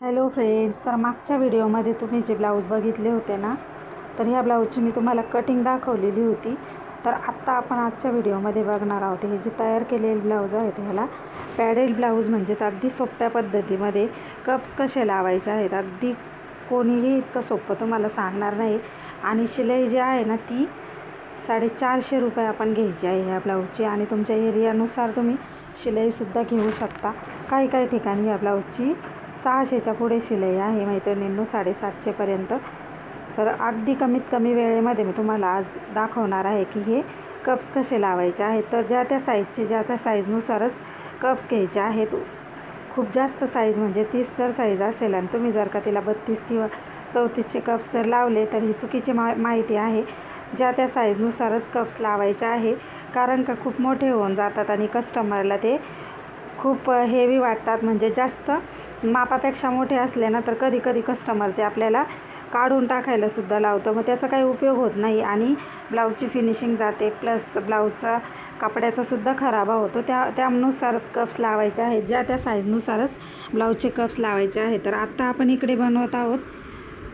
Hello friends तर मागच्या व्हिडिओमध्ये तुम्ही जे ब्लाऊज बघितले होते ना तर ह्या ब्लाऊजची मी तुम्हाला कटिंग दाखवलेली होती. तर आत्ता आपण आजच्या व्हिडिओमध्ये बघणार आहोत हे जे तयार केलेले ब्लाऊज आहेत ह्याला पॅडेड ब्लाऊज म्हणजेच अगदी सोप्या पद्धतीमध्ये कप्स कसे लावायचे आहेत अगदी कोणीही इतकं सोपं तुम्हाला सांगणार नाही. आणि शिलाई जी आहे ना ती साडेचारशे रुपये आपण घ्यायची आहे ह्या ब्लाऊजची. आणि तुमच्या एरियानुसार तुम्ही शिलाईसुद्धा घेऊ शकता. काही काही ठिकाणी ह्या ब्लाऊजची सहाशेच्या पुढे शिलाई आहे मैत्रिणींनो साडेसातशेपर्यंत तर अगदी कमीत कमी वेळेमध्ये मी तुम्हाला आज दाखवणार आहे की हे कप्स कसे लावायचे आहेत. तर ज्या त्या साईजचे ज्या त्या साईजनुसारच कप्स घ्यायचे आहेत. खूप जास्त साईज म्हणजे तीस जर साईज असेल आणि तुम्ही जर का तिला बत्तीस किंवा चौतीसचे कप्स जर लावले तर ही चुकीची मा माहिती आहे. ज्या त्या साईजनुसारच कप्स लावायचे आहे. कारण का खूप मोठे होऊन जातात आणि कस्टमरला ते खूप हेवी वाटतात. म्हणजे जास्त मापापेक्षा मोठे असले ना तर कधी कधी कस्टमर ते आपल्याला काढून टाकायला सुद्धा लावतं. मग त्याचा काही उपयोग होत नाही आणि ब्लाऊजची फिनिशिंग जाते. प्लस ब्लाऊजचा कपड्याचासुद्धा खराबा होतो. त्या त्यानुसार कप्स लावायचे आहेत. ज्या त्या साईजनुसारच ब्लाऊजचे कप्स लावायचे आहेत. तर आत्ता आपण इकडे बनवत आहोत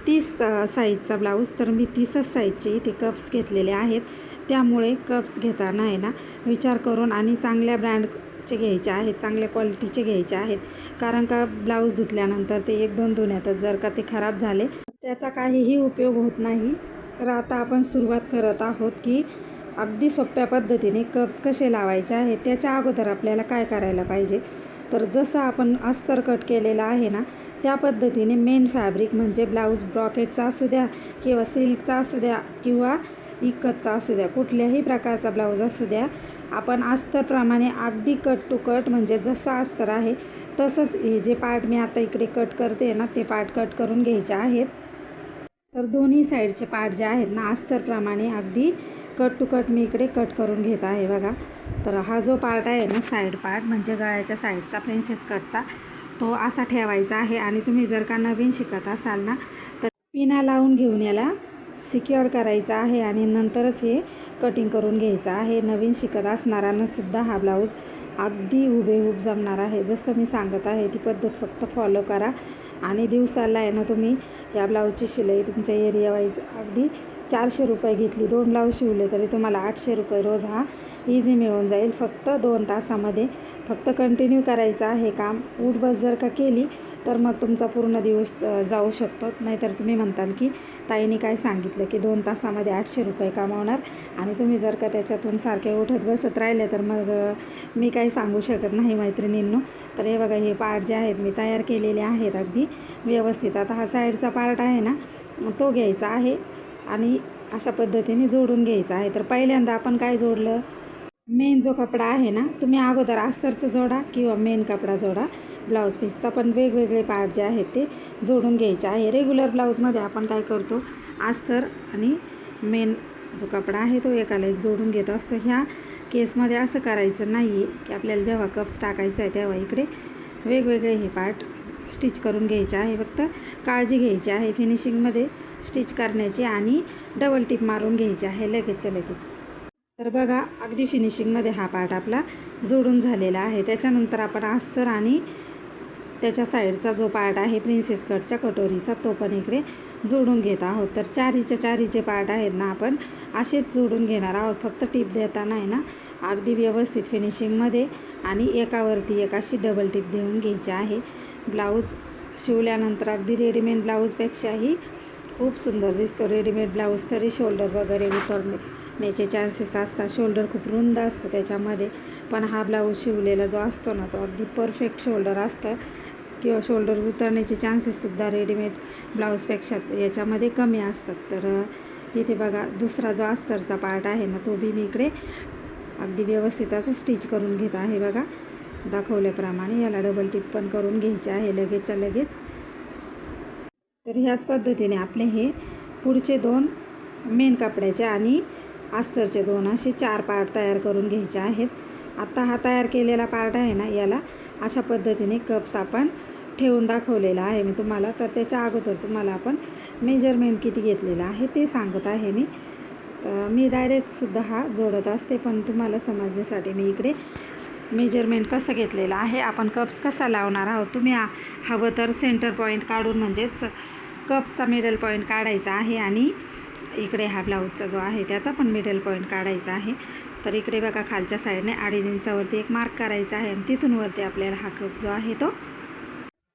तीस साईजचा ब्लाऊज तर मी तीसच साईजचे इथे कप्स घेतलेले आहेत. त्यामुळे कप्स घेताना आहे ना. विचार करून आणि चांगल्या ब्रँड ब्रँडचे घ्यायचे आहेत चांगल्या क्वालिटीचे घ्यायचे आहेत. कारण का ब्लाऊज धुतल्यानंतर ते एक दोन धुण्यातच जर का ते खराब झाले त्याचा काहीही उपयोग होत नाही. तर आता आपण सुरुवात करत आहोत की अगदी सोप्या पद्धतीने कप्स कसे लावायचे आहेत त्याच्या अगोदर आपल्याला काय करायला पाहिजे? तर जसं आपण अस्तर कट केलेला आहे ना त्या पद्धतीने मेन फॅब्रिक म्हणजे ब्लाऊज ब्रॉकेटचा असू द्या किंवा सिल्कचा असू द्या किंवा इकतचा असू द्या कुठल्याही प्रकारचा ब्लाऊज असू द्या आपण अस्तरप्रमाणे अगदी कट टू कट म्हणजे जसं अस्तर आहे तसंच हे जे पार्ट मी आता इकडे कट करते ना ते पार्ट कट करून घ्यायचे आहेत. तर दोन्ही साईडचे पार्ट जे आहेत ना अस्तरप्रमाणे अगदी कट टू कट मी इकडे कट करून घेत आहे बघा. तर हा जो पार्ट आहे ना साईड पार्ट म्हणजे गळ्याच्या साईडचा प्रिन्सेस कटचा तो असा ठेवायचा आहे. आणि तुम्ही जर का नवीन शिकत असाल ना तर पिना लावून घेऊन याला. सिक्युअर करायचा आहे आणि नंतरच हे कटिंग करून घ्यायचं आहे. नवीन शिकत असणाऱ्यांनासुद्धा हा ब्लाऊज अगदी हुबेहूब जमणार आहे. जसं मी सांगत आहे ती पद्धत फक्त फॉलो करा आणि दिवसाला आहे ना तुम्ही या ब्लाऊजची शिलाई तुमच्या एरिया वाईज अगदी चारशे रुपये घेतली दोन ब्लाऊज शिवले तरी तुम्हाला आठशे रुपये रोज हा इझी मिळून जाईल. फक्त दोन तासामध्ये फक्त कंटिन्यू करायचं आहे. काम उठबस जर का केली तर मग तुमचा पूर्ण दिवस जाऊ शकतो. नाहीतर तुम्ही म्हणताल की ताईने काय सांगितलं की दोन तासामध्ये आठशे रुपये कमावणार आणि तुम्ही जर का त्याच्यातून सारखे उठत बसत राहिले तर मग मी काही सांगू शकत नाही मैत्रिणींनो. तर हे बघा हे पार्ट जे आहेत मी तयार केलेले आहेत अगदी व्यवस्थित. आता हा साईडचा पार्ट आहे ना तो घ्यायचा आहे आणि अशा पद्धतीने जोडून घ्यायचा आहे. तर पहिल्यांदा आपण काय जोडलं? मेन जो कपडा आहे ना तुम्ही अगोदर अस्तरचं जोडा किंवा मेन कपडा जोडा. ब्लाऊज पीसचा पण वेगवेगळे पार्ट जे आहेत ते जोडून घ्यायचे आहे. रेग्युलर ब्लाऊजमध्ये आपण काय करतो अस्तर आणि मेन जो कपडा आहे तो एकाला एक जोडून घेत असतो. ह्या केसमध्ये असं करायचं नाही आहे की आपल्याला जेव्हा कप्स टाकायचं आहे तेव्हा इकडे वेगवेगळे हे पार्ट स्टिच करून घ्यायचे आहे. फक्त काळजी घ्यायची आहे. फिनिशिंगमध्ये स्टिच करण्याची आणि डबल टिप मारून घ्यायची आहे लगेचच्या लगेच. तर बघा अगदी फिनिशिंगमध्ये हा पार्ट आपला जोडून झालेला आहे. त्याच्यानंतर आपण अस्तर आणि त्याच्या साईडचा जो पार्ट आहे प्रिन्सेस कटच्या कटोरीचा तो पण इकडे जोडून घेत आहोत. तर चारीच्या चारीचे पार्ट आहेत ना आपण असेच जोडून घेणार आहोत. फक्त टिप देताना आहे ना. अगदी व्यवस्थित फिनिशिंगमध्ये आणि एकावरती एक अशी डबल टिप देऊन घ्यायची आहे. ब्लाऊज शिवल्यानंतर अगदी रेडीमेड ब्लाऊजपेक्षाही खूप सुंदर दिसतो. रेडीमेड ब्लाऊज तरी शोल्डर वगैरे उतरण्याचे चान्सेस असतात. शोल्डर खूप रुंद असतं त्याच्यामध्ये. पण हा ब्लाऊज शिवलेला जो असतो ना तो अगदी परफेक्ट शोल्डर असतं. किंवा शोल्डर उतरण्याचे चान्सेससुद्धा रेडीमेड ब्लाऊजपेक्षा याच्यामध्ये कमी असतात. तर इथे बघा दुसरा जो अस्तरचा पार्ट आहे ना तो बी मी इकडे अगदी व्यवस्थित असं स्टिच करून घेत आहे बघा. दाखवल्याप्रमाणे याला डबल टिप पण करून घ्यायचे आहे लगेचच्या लगेच. तर ह्याच पद्धतीने आपले हे पुढचे दोन मेन कपड्याचे आणि अस्तरचे दोन असे चार पार्ट तयार करून घ्यायचे आहेत. आत्ता हा तयार केलेला पार्ट आहे ना याला अशा पद्धतीने कप्स आपण ठेवून दाखवलेला आहे मी तुम्हाला. तर त्याच्या अगोदर तुम्हाला आपण मेजरमेंट किती घेतलेलं आहे ते सांगत आहे मी. तर मी डायरेक्टसुद्धा हा जोडत असते पण तुम्हाला समजण्यासाठी मी इकडे मेजरमेंट कसं घेतलेलं आहे आपण कप्स कसा लावणार आहोत तुम्ही हवं तर सेंटर पॉईंट काढून म्हणजेच कप्सचा मिडल पॉईंट काढायचा आहे आणि इकडे हा ब्लाऊजचा जो आहे त्याचा पण मिडल पॉईंट काढायचा आहे. तर इकडे बघा खालच्या साईडने अडीच इंचावरती एक मार्क करायचा आहे आणि तिथूनवरती आपल्याला हा कप जो आहे तो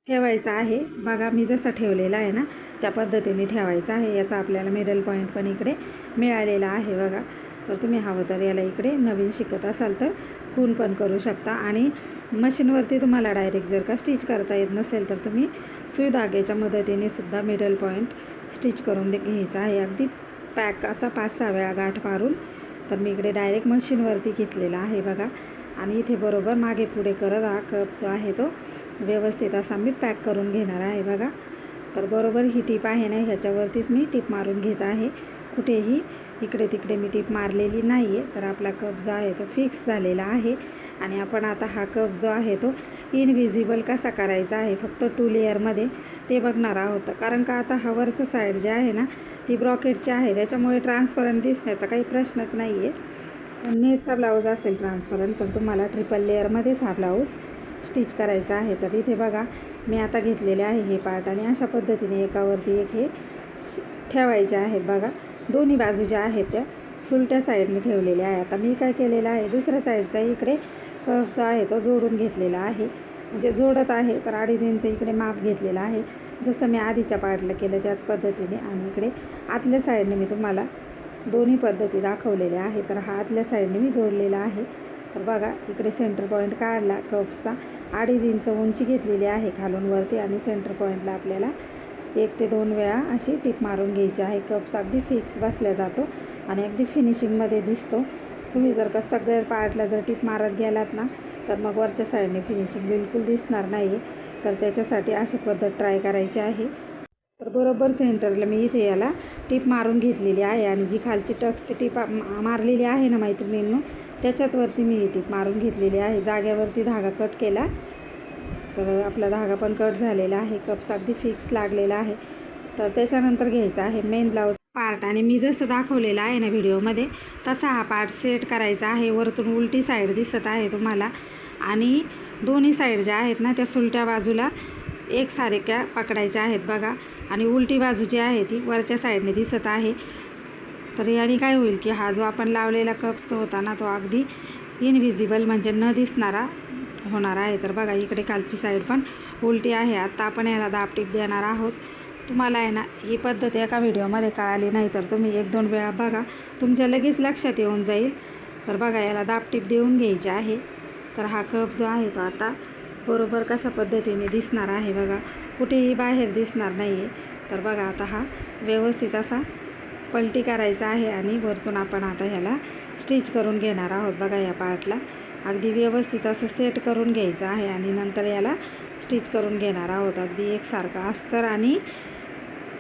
ठेवायचा आहे. बघा मी जसं ठेवलेला आहे ना त्या पद्धतीने ठेवायचा आहे. याचा आपल्याला मिडल पॉईंट पण इकडे मिळालेला आहे बघा. तर तुम्ही हवं तर याला इकडे नवीन शिकत असाल तर खून पण करू शकता. आणि मशीनवरती तुम्हाला डायरेक्ट जर का स्टिच करता येत नसेल तर तुम्ही सुई धाग्याच्या मदतीने सुद्धा मिडल पॉईंट स्टिच करून दे घ्यायचा आहे. अगदी पॅक असा पाच सहा वेळा गाठ मारून तर मी इकडे डायरेक्ट मशीनवरती घेतलेला आहे बघा. आणि इथे बरोबर मागे पुढे करत हा कप जो आहे तो व्यवस्थित असा मी पॅक करून घेणार आहे बघा. तर बरोबर ही टीप आहे ना ह्याच्यावरतीच मी टीप मारून घेत आहे. कुठेही इकडे तिकडे मी टीप मारलेली नाही आहे तर आपला कप जो आहे तो फिक्स झालेला आहे. आणि आपण आता हा कप जो आहे तो इनविजिबल कसा करायचा आहे? फक्त टू लेअरमध्ये ते बघणार आहोत. कारण का आता हवरचं साईड जे आहे ना ती ब्रॉकेटची आहे त्याच्यामुळे ट्रान्सपरंट दिसण्याचा काही प्रश्नच नाही आहे नेटचा ब्लाऊज असेल ट्रान्सपरंट तर तुम्हाला ट्रिपल लेअरमध्येच हा ब्लाऊज स्टिच करायचं आहे. तर इथे बघा मी आता घेतलेले आहे हे पार्ट आणि अशा पद्धतीने एकावरती एक हे ठेवायचे आहेत बघा. दोन्ही बाजू ज्या आहेत त्या सुलट्या साईडने ठेवलेल्या आहे आता मी काय केलेलं आहे दुसऱ्या साईडचा इकडे कसा आहे तो जोडून घेतलेला आहे. म्हणजे जोडत आहे तर अडीच इंच इकडे माप घेतलेला आहे. जसं मी आधीच्या पार्टला केलं त्याच पद्धतीने आणि इकडे आतल्या साईडने मी तुम्हाला दोन्ही पद्धती दाखवलेल्या आहे तर हा आतल्या साईडने मी जोडलेला आहे. तर बघा इकडे सेंटर पॉईंट काढला कप्सचा अडीच इंच उंची घेतलेली आहे खालून वरती आणि सेंटर पॉईंटला आपल्याला एक ते दोन वेळा अशी टिप मारून घ्यायची आहे. कप्स अगदी फिक्स बसल्या जातो आणि अगदी फिनिशिंगमध्ये दिसतो. तुम्ही जर का सगळ्या पार्टला जर टिप मारत गेलात ना तर मग वरच्या साईडने फिनिशिंग बिलकुल दिसणार नाही तर त्याच्यासाठी अशी पद्धत ट्राय करायची आहे. तर बरोबर सेंटरला मी इथे याला टीप मारून घेतलेली आहे आणि जी खालची टक्सची टीप आ- मारलेली आहे ना मैत्रिणींनो त्याच्यातवरती मी ही टीप मारून घेतलेली आहे. जाग्यावरती धागा कट केला. तर आपला धागा पण कट झालेला आहे. कप्स अगदी फिक्स लागलेला आहे. तर त्याच्यानंतर घ्यायचा आहे मेन ब्लाऊज पार्ट. आणि मी जसं दाखवलेलं आहे ना व्हिडिओमध्ये तसा हा पार्ट सेट करायचा आहे. वरतून उलटी साईड दिसत आहे तुम्हाला. आणि दोन्ही साईड ज्या आहेत ना त्या सुलट्या बाजूला एकसारख्या पकडायच्या आहेत बघा. आणि उलटी बाजू जी आहे ती वरच्या साईडने दिसत आहे. तर याने काय होईल की हा जो आपण लावलेला कप्स होता ना तो अगदी इनविजिबल म्हणजे न दिसणारा होणार आहे. तर बघा इकडे खालची साईड पण उलटी आहे. आत्ता आपण याला दाबटीप देणार आहोत. तुम्हाला आहे ना ही पद्धत एका व्हिडिओमध्ये कळाली नाही तर तुम्ही एक दोन वेळा बघा. तुमच्या लगेच लक्षात येऊन जाईल. तर बघा याला दाबटीप देऊन घ्यायची आहे. तर हा कप जो आहे तो आता बरोबर कशा पद्धतीने दिसणार आहे बघा. कुठेही बाहेर दिसणार नाही आहे तर बघा आता हा व्यवस्थित असा पलटी करायचा आहे आणि वरतून आपण आता ह्याला स्टिच करून घेणार आहोत बघा या पार्टला. अगदी व्यवस्थित असं सेट करून घ्यायचं आहे आणि नंतर याला स्टिच करून घेणार आहोत. अगदी एकसारखा अस्तर आणि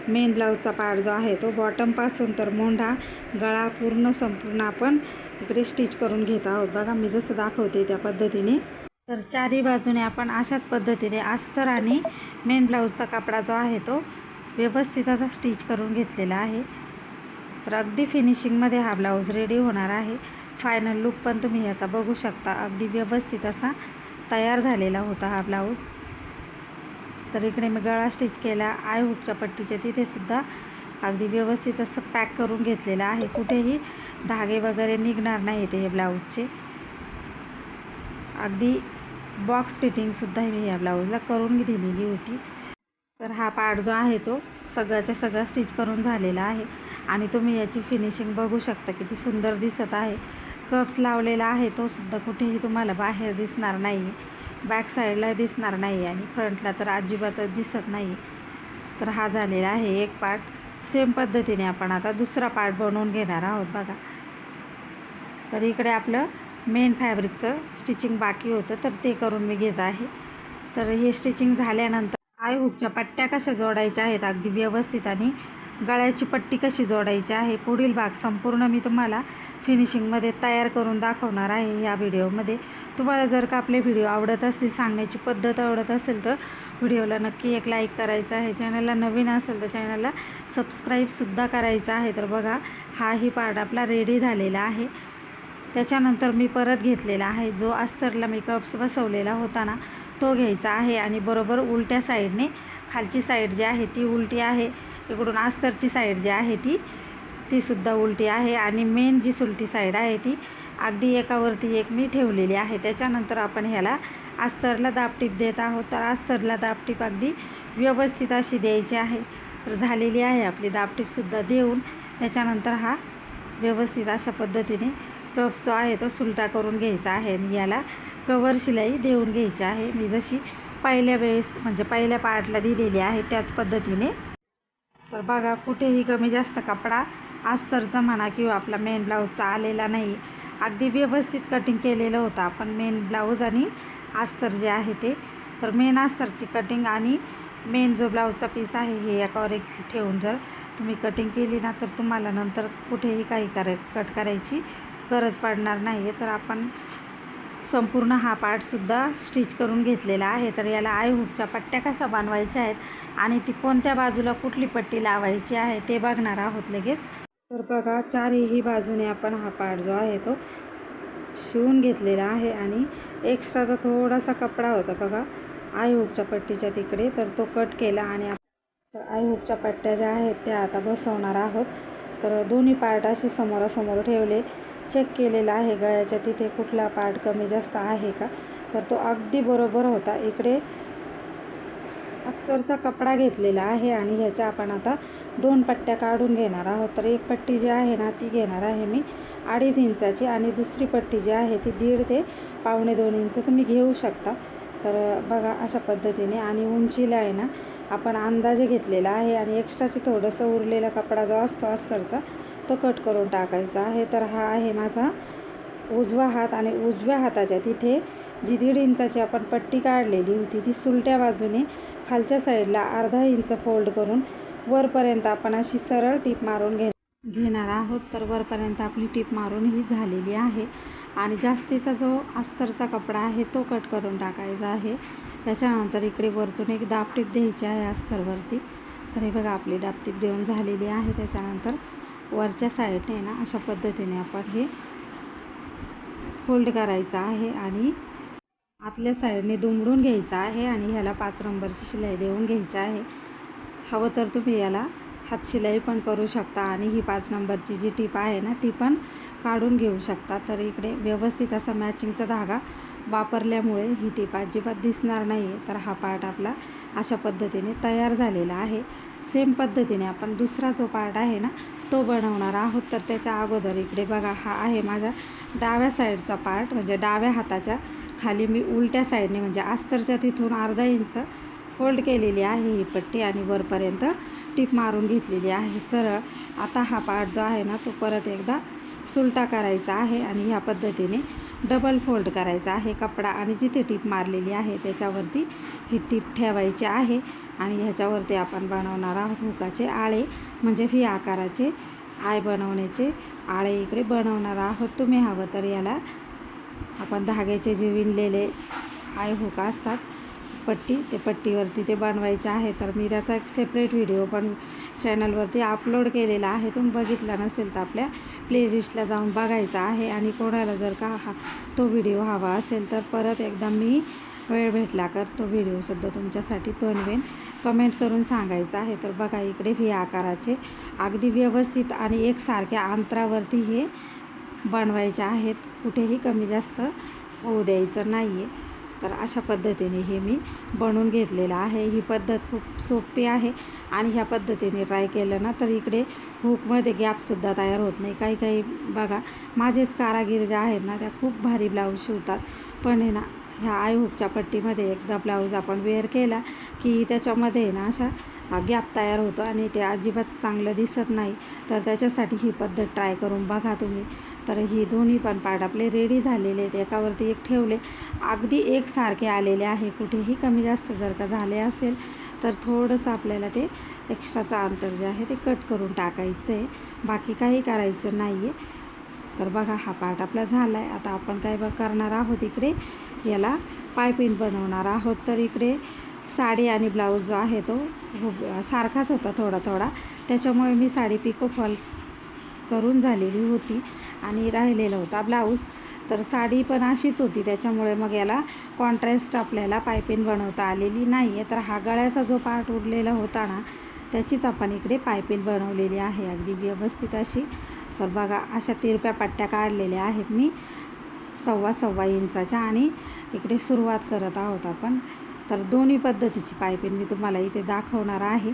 मेन ब्लाऊजचा पार्ट जो आहे तो बॉटमपासून तर मोंढा गळा पूर्ण संपूर्ण आपण इकडे स्टिच करून घेत आहोत. बघा मी जसं दाखवते त्या पद्धतीने. तर चारही बाजूने आपण अशाच पद्धतीने अस्तर आणि मेन ब्लाऊजचा कपडा जो आहे तो व्यवस्थित असा स्टिच करून घेतलेला आहे. तर अगदी फिनिशिंगमध्ये हा ब्लाऊज रेडी होणार आहे. फायनल लुक पण तुम्ही याचा बघू शकता. अगदी व्यवस्थित असा तयार झालेला होता हा ब्लाऊज तर इकडे मी गळा स्टिच केला. आय हुकच्या पट्टीच्या तिथेसुद्धा अगदी व्यवस्थित असं पॅक करून घेतलेलं आहे. कुठेही धागे वगैरे निघणार नाही ते हे ब्लाऊजचे अगदी बॉक्स फिटिंगसुद्धा मी या ब्लाऊजला करून दिलेली होती. तर हा पार्ट जो आहे तो सगळ्याच्या सगळा स्टिच करून झालेला आहे. आणि तुम्ही याची फिनिशिंग बघू शकता किती सुंदर दिसत आहे. कप्स लावलेला आहे तो सुद्धा कुठेही तुम्हाला बाहेर दिसणार नाही. बॅक साईडला दिसणार नाही आणि फ्रंटला तर अजिबातच दिसत नाही. तर हा झालेला आहे एक पार्ट सेम पद्धतीने आपण आता दुसरा पार्ट बनवून घेणार आहोत बघा. तर इकडे आपलं मेन फॅब्रिकचं स्टिचिंग बाकी होतं तर ते करून मी घेत आहे. तर हे स्टिचिंग झाल्यानंतर आय हुकच्या पट्ट्या कशा जोडायच्या आहेत अगदी व्यवस्थित आणि गळ्याची पट्टी कशी जोडायची आहे पुढील भाग संपूर्ण मी तुम्हाला फिनिशिंगमध्ये तयार करून दाखवणार आहे या व्हिडिओमध्ये. तुम्हाला जर का आपले व्हिडिओ आवडत असतील सांगण्याची पद्धत आवडत असेल तर व्हिडिओला नक्की एक लाईक करायचं आहे. चॅनलला नवीन असेल तर चॅनलला सबस्क्राईबसुद्धा करायचं आहे. तर बघा हाही पार्ट आपला रेडी झालेला आहे. त्याच्यानंतर मी परत घेतलेला आहे. जो अस्तरला मी कप्स बसवलेला होता ना तो घ्यायचा आहे आणि बरोबर उलट्या साईडने खालची साईड जी आहे ती उलटी आहे. इकडून अस्तरची साईड जी आहे ती तीसुद्धा उलटी आहे आणि मेन जी सुलटी साईड आहे ती अगदी एकावरती एक मी ठेवलेली आहे. त्याच्यानंतर आपण ह्याला अस्तरला दाबटीप देत आहोत. तर अस्तरला दाबटीप अगदी व्यवस्थित अशी द्यायची आहे. तर झालेली आहे आपली दाबटीपसुद्धा देऊन त्याच्यानंतर हा व्यवस्थित अशा पद्धतीने कप जो आहे तो सुलटा करून घ्यायचा आहे. आणि याला कवर शिलाई देऊन घ्यायची आहे. मी जशी पहिल्या वेळेस म्हणजे पहिल्या पार्टला दिलेली आहे त्याच पद्धतीने. तर बघा कुठेही कमी जास्त कपडा अस्तरचा म्हणा किंवा आपला मेन ब्लाऊजचा आलेला नाही. अगदी व्यवस्थित कटिंग केलेलं होतं आपण मेन ब्लाऊज आणि अस्तर जे आहे ते. तर मेन अस्तरची कटिंग आणि मेन जो ब्लाऊजचा पीस आहे हे एकावर एक ठेवून जर तुम्ही कटिंग केली ना तर तुम्हाला नंतर कुठेही काही कराय कट करायची गरज पडणार नाही आहे तर आपण संपूर्ण हा पार्टसुद्धा स्टिच करून घेतलेला आहे. तर याला आय हुकच्या पट्ट्या कशा बनवायच्या आहेत आणि ती कोणत्या बाजूला कुठली पट्टी लावायची आहे ते बघणार आहोत लगेच. तर बघा चारही बाजूने आपण हा पार्ट जो आहे तो शिवून घेतलेला आहे आणि एक्स्ट्राचा थोडासा कपडा होता बघा आय हुकच्या पट्टीच्या तिकडे. तर तो कट केला आणि तर आय हुकच्या पट्ट्या ज्या आहेत त्या आता बसवणार आहोत. तर दोन्ही पार्ट असे समोरासमोर ठेवले. चेक केलेला आहे गळ्याच्या तिथे कुठला पार्ट कमी जास्त आहे का? तर तो अगदी बरोबर होता. इकडे अस्तरचा कपडा घेतलेला आहे आणि ह्याच्या आपण आता दोन पट्ट्या काढून घेणार आहोत. तर एक पट्टी जी आहे ना ती घेणार आहे मी अडीच इंचाची आणि दुसरी पट्टी जी आहे ती दीड ते पावणे दोन इंच तुम्ही घेऊ शकता. तर बघा अशा पद्धतीने आणि उंचीला आहे ना आपण अंदाजे घेतलेला आहे आणि एक्स्ट्राचे थोडंसं उरलेला कपडा जो असतो अस्तरचा तो कट करून टाकायचा. आहे तर हा आहे माझा उजवा हात आणि उजव्या हाताच्या तिथे जी दीड इंचाची आपण पट्टी काढलेली होती ती सुलट्या बाजूने खालच्या साईडला अर्धा इंच फोल्ड करून वरपर्यंत आपण अशी सरळ टीप मारून घे घेणार आहोत. तर वरपर्यंत आपली टीप मारून ही झालेली आहे आणि जास्तीचा जो अस्तरचा कपडा आहे तो कट करून टाकायचा आहे. त्याच्यानंतर इकडे वरतून एक दापटीप द्यायची आहे अस्तरवरती. तर हे बघा आपली दापटीप देऊन झालेली आहे. त्याच्यानंतर वरच्या साईडने ना अशा पद्धतीने आपण हे फोल्ड करायचं आहे आणि आतल्या साईडने दुमडून घ्यायचं आहे आणि ह्याला पाच नंबरची शिलाई देऊन घ्यायची आहे. हवं तर तुम्ही याला हातशिलाई पण करू शकता आणि ही पाच नंबरची जी टीप आहे ना ती पण काढून घेऊ शकता. तर इकडे व्यवस्थित असा मॅचिंगचा धागा वापरल्यामुळे ही टीप अजिबात दिसणार नाही आहे तर हा पार्ट आपला अशा पद्धतीने तयार झालेला आहे. सेम पद्धतीने आपण दुसरा जो पार्ट आहे ना तो बनवणार आहोत तर त्याच्या अगोदर इकडे बघा हा आहे माझ्या डाव्या साईडचा पार्ट म्हणजे डाव्या हाताच्या. खाली मी उलट्या साईडने म्हणजे अस्तरच्या तिथून अर्धा इंच फोल्ड केलेली आहे ही पट्टी आणि वरपर्यंत टीप मारून घेतलेली आहे. सरळ आता हा पार्ट जो आहे ना तो परत एकदा सुलटा करायचा आहे आणि ह्या पद्धतीने डबल फोल्ड करायचा आहे कपडा. आणि जिथे टीप मारलेली आहे त्याच्यावरती ही टीप ठेवायची आहे. आणि ह्याच्यावरती आपण बनवणार आहोत हुकाचे आळे म्हणजे व्ही आकाराचे आय बनवण्याचे आळे इकडे बनवणार आहोत. तुम्ही हवं तर याला आपण धाग्याचे जे विणलेले आय हुका असतात पट्टी ते पट्टीवरती ते बनवायचे आहे. तर मी त्याचा एक सेपरेट व्हिडिओ पण चॅनलवरती अपलोड केलेला आहे. तुम्ही बघितला नसेल तर आपल्या प्लेलिस्टला जाऊन बघायचा आहे. आणि कोणाला जर का हा तो व्हिडिओ हवा असेल तर परत एकदा मी वेळ भेटला कर तो व्हिडिओसुद्धा तुमच्यासाठी बनवेन. कमेंट करून सांगायचं आहे तर बघा इकडे व्ही आकाराचे अगदी व्यवस्थित आणि एकसारख्या अंतरावरती हे बनवायचे आहेत. कुठेही कमी जास्त होऊ द्यायचं नाही आहे तर अशा पद्धतीने हे मी बनवून घेतलेलं आहे. ही पद्धत खूप सोपी आहे आणि ह्या पद्धतीने ट्राय केलं ना तर इकडे हुकमध्ये गॅपसुद्धा तयार होत नाही. काही काही बघा माझेच कारागीर ज्या आहेत ना त्या खूप भारी ब्लाऊज शिवतात. पण आहे ना ह्या आय हुपच्या पट्टीमध्ये एकदा ब्लाऊज आपण वेअर केला की त्याच्यामध्ये ना अशा गॅप तयार होतो आणि ते अजिबात चांगलं दिसत नाही. तर त्याच्यासाठी ही पद्धत ट्राय करून बघा तुम्ही. तर ही दोन्ही पण पार्ट आपले रेडी झालेले आहेत. एकावरती एक ठेवले. अगदी एकसारखे आलेले आहे. कुठेही कमी जास्त जर का झाले असेल तर थोडंसं आपल्याला ते एक्स्ट्राचं अंतर जे आहे ते कट करून टाकायचं आहे बाकी काही करायचं नाही आहे तर बघा हा पार्ट आपला झाला आहे आता आपण काय बघ करणार आहोत इकडे? याला पायपिन बनवणार आहोत. तर इकडे साडी आणि ब्लाऊज जो आहे तो सारखाच होता थोडा थोडा. त्याच्यामुळे मी साडी पिको फॉल करून झालेली होती आणि राहिलेला होता ब्लाऊज तर साडी पण अशीच होती. त्याच्यामुळे मग याला कॉन्ट्रास्ट आपल्याला पायपिन बनवता आलेली नाही आहे तर हा गळ्याचा जो पार्ट उरलेला होता ना त्याचीच आपण इकडे पायपिन बनवलेली आहे. अगदी व्यवस्थित अशी. तर बघा अशा तिरप्या पट्ट्या काढलेल्या आहेत मी. सव्वा सव्वा इंचाच्या आणि इकडे सुरुवात करत आहोत आपण. तर दोन्ही पद्धतीची पायपिंग मी तुम्हाला इथे दाखवणार आहे.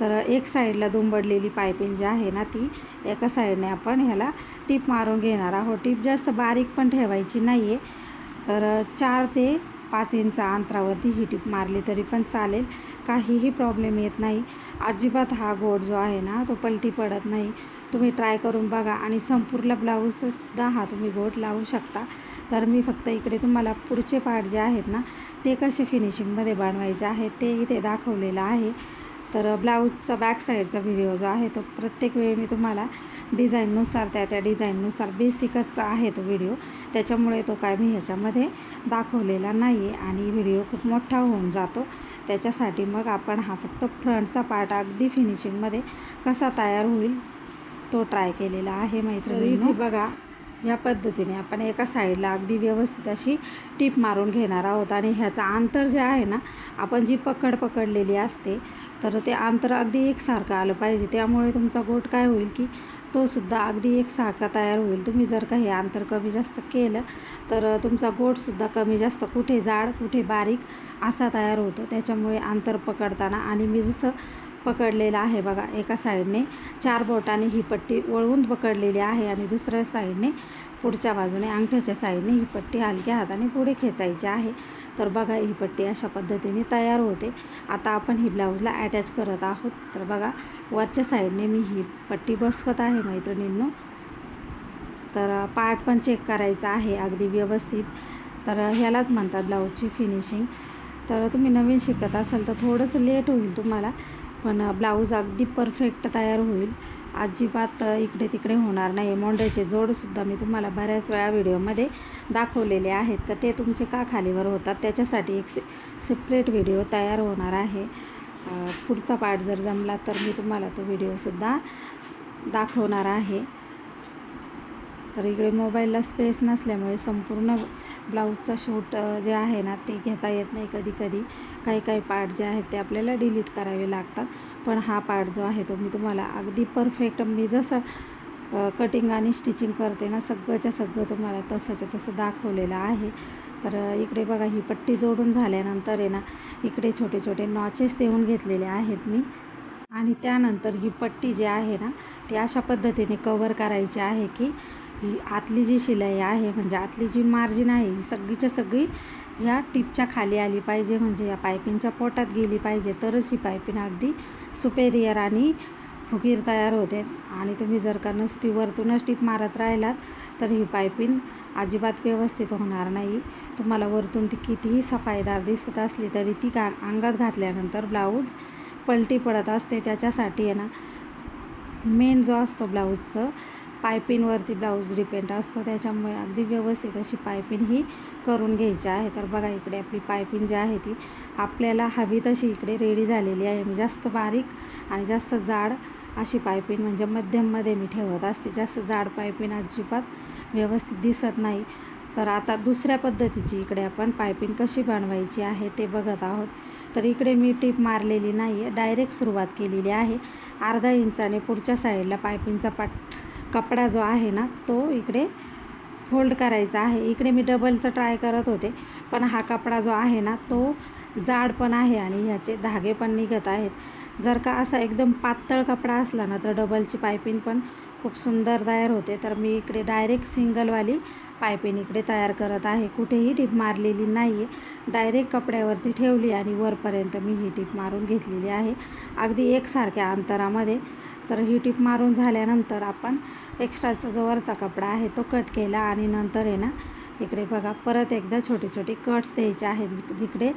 तर एक साईडला दुंबडलेली पायपिंग जी आहे ना ती एका साईडने आपण ह्याला टीप मारून घेणार आहोत. टीप जास्त बारीक पण ठेवायची नाही आहे तर चार ते पाच इंच अंतरावरती ही टीप मारली तरी पण चालेल. काहीही प्रॉब्लेम येत नाही. अजिबात हा गोड जो आहे ना तो पलटी पडत नाही. तुम्ही ट्राय करून बघा आणि संपूर्ण ब्लाऊजसुद्धा हा तुम्ही गोट लावू शकता. तर मी फक्त इकडे तुम्हाला पुढचे पार्ट जे आहेत ना ते कसे फिनिशिंगमध्ये बनवायचे आहेत ते इथे दाखवलेलं आहे. तर ब्लाऊजचा बॅक साईडचा व्हिडिओ जो आहे तो प्रत्येक वेळी मी तुम्हाला डिझाईननुसार त्या त्या डिझाईननुसार बेसिकच आहे तो व्हिडिओ त्याच्यामुळे तो काय मी ह्याच्यामध्ये दाखवलेला नाही आहे आणि व्हिडिओ खूप मोठा होऊन जातो. त्याच्यासाठी मग आपण हा फक्त फ्रंटचा पार्ट अगदी फिनिशिंगमध्ये कसा तयार होईल तो ट्राय केलेला आहे मैत्रिणी बघा या पद्धतीने आपण एका साईडला अगदी व्यवस्थित अशी टीप मारून घेणार आहोत. आणि ह्याचं अंतर जे आहे ना आपण जी पकड पकडलेली असते तर ते अंतर अगदी एकसारखं आलं पाहिजे. त्यामुळे तुमचा गोट काय होईल की तो सुद्धा अगदी एकसारखा तयार होईल. तुम्ही जर काही अंतर कमी जास्त केलं तर तुमचा गोटसुद्धा कमी जास्त कुठे जाड कुठे बारीक असा तयार होतो. त्याच्यामुळे अंतर पकडताना आणि मी जसं पकडलेलं आहे बघा एका साईडने चार बोटाने ही पट्टी वळवून पकडलेली आहे आणि दुसऱ्या साईडने पुढच्या बाजूने अंगठ्याच्या साईडने ही पट्टी हलक्या हाताने पुढे खेचायची आहे. तर बघा ही पट्टी अशा पद्धतीने तयार होते. आता आपण ही ब्लाऊजला अटॅच करत आहोत. तर बघा वरच्या साईडने मी ही पट्टी बसवत आहे मैत्रिणींनो. तर पार्ट पण चेक करायचा आहे अगदी व्यवस्थित. तर ह्यालाच म्हणतात ब्लाऊजची फिनिशिंग तर तुम्ही नवीन शिकत असाल तर थोडंसं लेट होईल तुम्हाला. पण ब्लाऊज अगदी परफेक्ट तयार होईल. अजिबात इकडे तिकडे होणार नाही. मोंड्याचे जोडसुद्धा मी तुम्हाला बऱ्याच वेळा व्हिडिओमध्ये दाखवलेले आहेत. का ते तुमचे का खालीवर होतात? त्याच्यासाठी एक से सेपरेट व्हिडिओ तयार होणार आहे. पुढचा पार्ट जर जमला तर मी तुम्हाला तो व्हिडिओसुद्धा दाखवणार आहे. तर इकडे मोबाईलला स्पेस नसल्यामुळे संपूर्ण ब्लाऊजचा शूट जे आहे ना ते घेता येत नाही कधी कधी काही काही पार्ट जे आहेत ते आपल्याला डिलीट करावे लागतात. पण हा पार्ट जो आहे तो मी तुम्हाला अगदी परफेक्ट मी जसं कटिंग आणि स्टिचिंग करते ना सगळंच्या सगळं तुम्हाला तसंच्या तसं दाखवलेलं आहे. तर इकडे बघा ही पट्टी जोडून झाल्यानंतर आहे ना इकडे छोटे छोटे नॉचेस देऊन घेतलेले आहेत मी. आणि त्यानंतर ही पट्टी जी आहे ना ती अशा पद्धतीने कवर करायची आहे की ही आतली जी शिलाई आहे म्हणजे आतली जी मार्जिन आहे ही सगळीच्या सगळी ह्या टिपच्या खाली आली पाहिजे. म्हणजे या पायपिंगच्या पोटात गेली पाहिजे तरच ही पायपिंग अगदी सुपेरियर आणि फुगीर तयार होते. आणि तुम्ही जर का नुसती वरतूनच टीप मारत राहिलात तर ही पायपिंग अजिबात व्यवस्थित होणार नाही. तुम्हाला वरतून ती कितीही सफाईदार दिसत असली तरी ती का अंगात घातल्यानंतर ब्लाऊज पलटी पडत असते. त्याच्यासाठी आहे ना मेन जो असतो ब्लाऊजचं पायपिनवरती ब्लाऊज डिपेंड असतो त्याच्यामुळे अगदी व्यवस्थित अशी पायपिन ही करून घ्यायची आहे. तर बघा इकडे आपली पायपिन जी आहे ती आपल्याला हवी तशी इकडे रेडी झालेली आहे. मी जास्त बारीक आणि जास्त जाड अशी पायपिन म्हणजे मध्यममध्ये मी ठेवत असते. जास्त जाड पायपिन अजिबात व्यवस्थित दिसत नाही. तर आता दुसऱ्या पद्धतीची इकडे आपण पायपिंग कशी बनवायची आहे ते बघत आहोत. तर इकडे मी टीप मारलेली नाही आहे डायरेक्ट सुरुवात केलेली आहे. अर्धा इंचाने पुढच्या साईडला पायपिंगचा पाट कपडा जो आहे ना तो इकडे फोल्ड करायचा आहे. इकडे मी डबलचं ट्राय करत होते पण हा कपडा जो आहे ना तो जाड पण आहे आणि ह्याचे धागे पण निघत आहेत. जर का असा एकदम पातळ कपडा असला ना तर डबलची पायपिंग पण खूप सुंदर तयार होते. तर मी इकडे डायरेक्ट सिंगलवाली पायपिंग इकडे तयार करत आहे. कुठेही टीप मारलेली नाही आहे डायरेक्ट कपड्यावरती ठेवली आणि वरपर्यंत मी ही टीप मारून घेतलेली आहे. अगदी एकसारख्या अंतरामध्ये. तर ही टीप मारून झाल्यानंतर आपण एक्स्ट्राचा जो वरचा कपडा आहे तो कट केला आणि नंतर आहे ना इकडे बघा परत एकदा छोटे छोटे कट्स द्यायचे आहेत जिकडे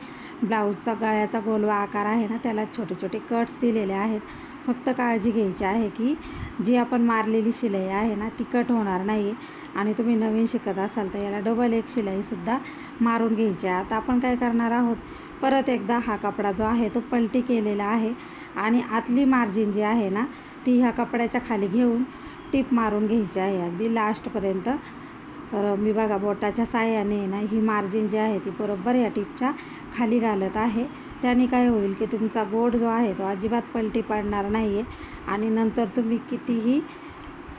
ब्लाऊजचा गळ्याचा गोलवा आकार आहे ना त्याला छोटे छोटे कट्स दिलेले आहेत. फक्त काळजी घ्यायची आहे की जी आपण मारलेली शिलाई आहे ना ती कट होणार नाही आणि तुम्ही नवीन शिकत असाल तर याला डबल एक शिलाईसुद्धा मारून घ्यायची आहे. आता आपण काय करणार आहोत? परत एकदा हा कपडा जो आहे तो पलटी केलेला आहे. आणि आतली मार्जिन जी आहे ना ती ह्या कपड्याच्या खाली घेऊन टीप मारून घ्यायची आहे अगदी लास्टपर्यंत. तर मी बघा बोटाच्या साह्याने ना ही मार्जिन जी आहे ती बरोबर या टीपच्या खाली घालत आहे. त्याने काय होईल की तुमचा गोड जो आहे तो अजिबात पलटी पडणार नाही आहे आणि नंतर तुम्ही कितीही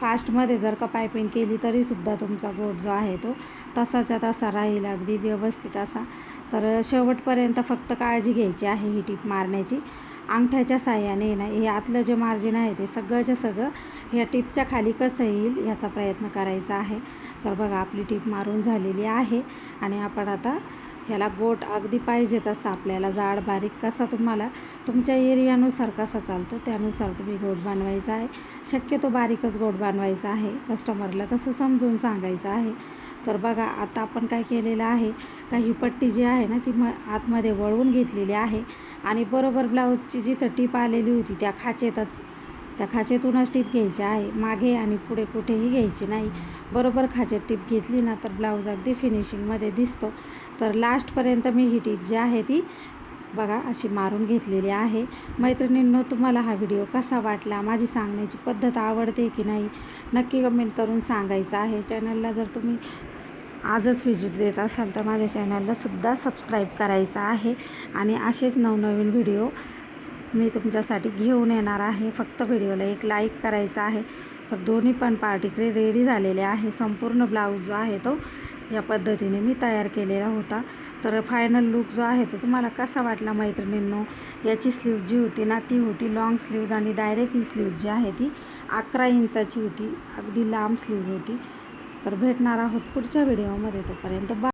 फास्टमध्ये जर का पायपिंग केली तरीसुद्धा तुमचा गोड जो आहे तो तसाच्या तसा राहील अगदी व्यवस्थित असा. तर शेवटपर्यंत फक्त काळजी घ्यायची आहे ही टीप मारण्याची. अंगठ्याच्या साह्याने ना हे आतलं जे मार्जिन आहे ते सगळंच्या सगळं ह्या टिपच्या खाली कसं येईल याचा प्रयत्न करायचा आहे. तर बघा आपली टीप मारून झालेली आहे आणि आपण आता ह्याला गोट अगदी पाहिजे तसं आपल्याला जाड बारीक कसा तुम्हाला तुमच्या एरियानुसार कसा चालतो त्यानुसार तुम्ही गोट बनवायचा आहे. शक्यतो बारीकच गोट बनवायचा आहे. कस्टमरला तसं समजून सांगायचं आहे. तर बघा आता आपण काय केलेलं आहे का ही पट्टी जी आहे ना ती म आतमध्ये वळवून घेतलेली आहे आणि बरोबर ब्लाऊजची जिथं टीप आलेली होती त्या खाचेतच त्या खाचेतूनच टीप घ्यायची आहे. मागे आणि पुढे कुठेही घ्यायची नाही. बरोबर खाचेत टीप घेतली ना तर ब्लाऊज अगदी फिनिशिंगमध्ये दिसतो. तर लास्टपर्यंत मी ही टीप जी आहे ती बघा अशी मारून घेतलेली आहे. मैत्रिणींनो तुम्हाला हा व्हिडिओ कसा वाटला? माझी सांगण्याची पद्धत आवडते की नाही? नक्की कमेंट करून सांगायचं आहे. चॅनलला जर तुम्ही आजच व्हिजिट देत असाल तर माझ्या चॅनललासुद्धा सबस्क्राईब करायचं आहे. आणि असेच नवनवीन व्हिडिओ मी तुमच्यासाठी घेऊन येणार आहे. फक्त व्हिडिओला एक लाईक करायचा आहे. तर दोन्ही पण पार्टिकडे रेडी झालेले आहे. संपूर्ण ब्लाऊज जो आहे तो या पद्धतीने मी तयार केलेला होता. तर फायनल लुक जो आहे तो तुम्हाला कसा वाटला मैत्रिणींनो? याची स्लीव जी होती ना ती होती लॉंग स्लीव्ज आणि डायरेक्ट ही स्लीव्ज जी आहे ती अकरा इंचाची होती. अगदी लांब स्लीव्ज होती. तर भेटणार आहोत पुढच्या व्हिडिओमध्ये तोपर्यंत बा